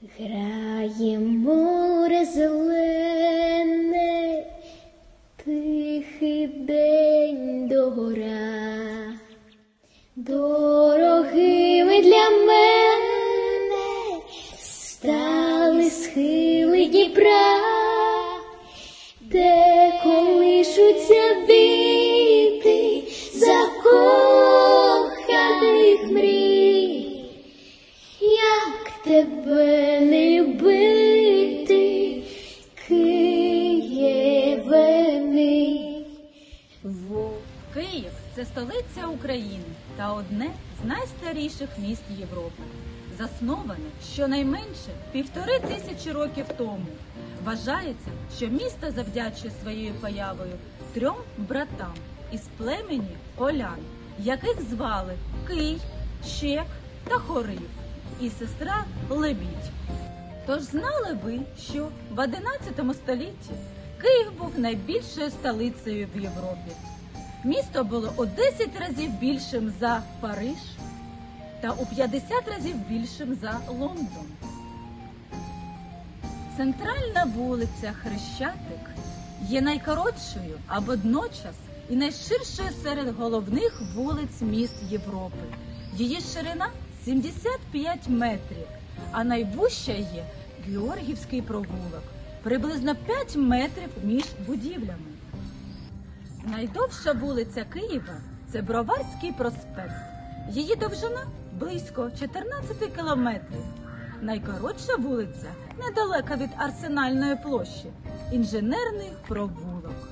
Краєм море зелене, тихий день догора. Дорогими для мене стали схили Дніпра, де колишуться це столиця України та одне з найстаріших міст Європи. Засноване щонайменше півтори тисячі років тому. Вважається, що місто завдячує своєю появою трьом братам із племені полян, яких звали Кий, Щек та Хорив, і сестра Лебідь. Тож знали ви, що в 11 столітті Київ був найбільшою столицею в Європі. Місто було у 10 разів більшим за Париж та у 50 разів більшим за Лондон. Центральна вулиця Хрещатик є найкоротшою, а водночас і найширшою серед головних вулиць міст Європи. Її ширина 75 метрів, а найвужча є Георгівський провулок, приблизно 5 метрів між будівлями. Найдовша вулиця Києва це Броварський проспект. Її довжина близько 14 кілометрів. Найкоротша вулиця недалеко від Арсенальної площі інженерний провулок.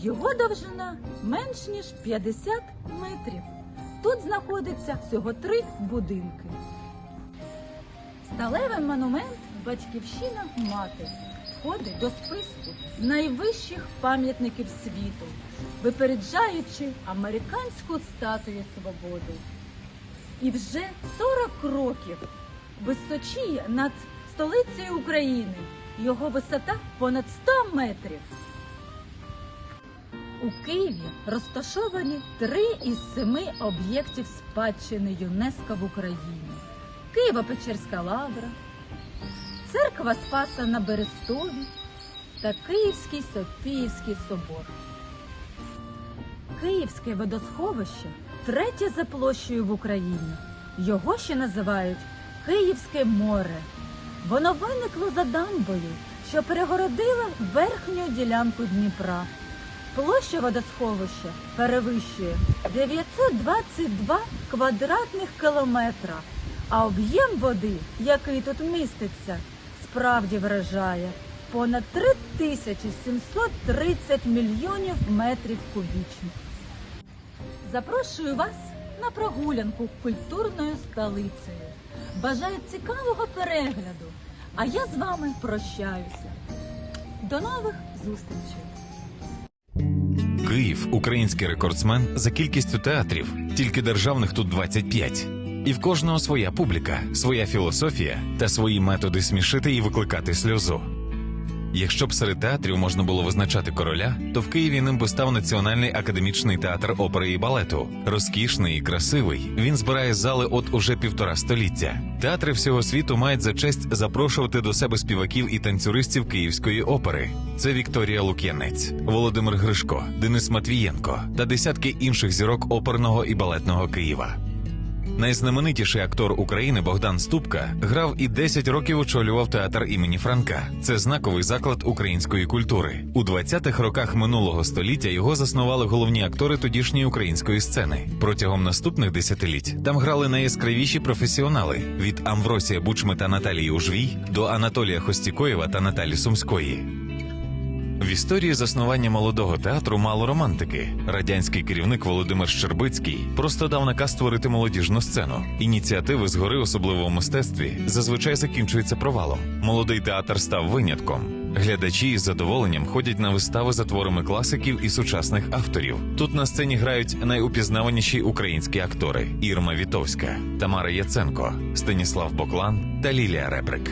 Його довжина менш ніж 50 метрів. Тут знаходиться всього три будинки. Сталевий монумент Батьківщина мати входить до списку найвищих пам'ятників світу, випереджаючи американську статую свободи. І вже 40 років височіє над столицею України. Його висота понад 100 метрів. У Києві розташовані три із семи об'єктів спадщини ЮНЕСКО в Україні: Києво-Печерська лавра, церква Спаса на Берестові та Київський Софіївський собор. Київське водосховище третє за площею в Україні. Його ще називають Київське море. Воно виникло за дамбою, що перегородила верхню ділянку Дніпра. Площа водосховища перевищує 922 квадратних кілометра, а об'єм води, який тут міститься, справді вражає понад 3730 мільйонів метрів кубічних. Запрошую вас на прогулянку культурною столицею. Бажаю цікавого перегляду, а я з вами прощаюся. До нових зустрічей! Київ український рекордсмен за кількістю театрів, тільки державних тут 25. І в кожного своя публіка, своя філософія та свої методи смішити і викликати сльозу. Якщо б серед театрів можна було визначати короля, то в Києві ним би став Національний академічний театр опери і балету. Розкішний і красивий. Він збирає зали от уже півтора століття. Театри всього світу мають за честь запрошувати до себе співаків і танцюристів Київської опери. Це Вікторія Лук'янець, Володимир Гришко, Денис Матвієнко та десятки інших зірок оперного і балетного Києва. Найзнаменитіший актор України Богдан Ступка грав і 10 років очолював театр імені Франка. Це знаковий заклад української культури. У 20-х роках минулого століття його заснували головні актори тодішньої української сцени. Протягом наступних десятиліть там грали найяскравіші професіонали від Амвросія Бучми та Наталії Ужвій до Анатолія Хостікоєва та Наталі Сумської. В історії заснування молодого театру мало романтики. Радянський керівник Володимир Щербицький просто дав наказ створити молодіжну сцену. Ініціативи згори, особливо в мистецтві, зазвичай закінчуються провалом. Молодий театр став винятком. Глядачі із задоволенням ходять на вистави за творами класиків і сучасних авторів. Тут на сцені грають найупізнаваніші українські актори: Ірма Вітовська, Тамара Яценко, Станіслав Боклан та Лілія Ребрик.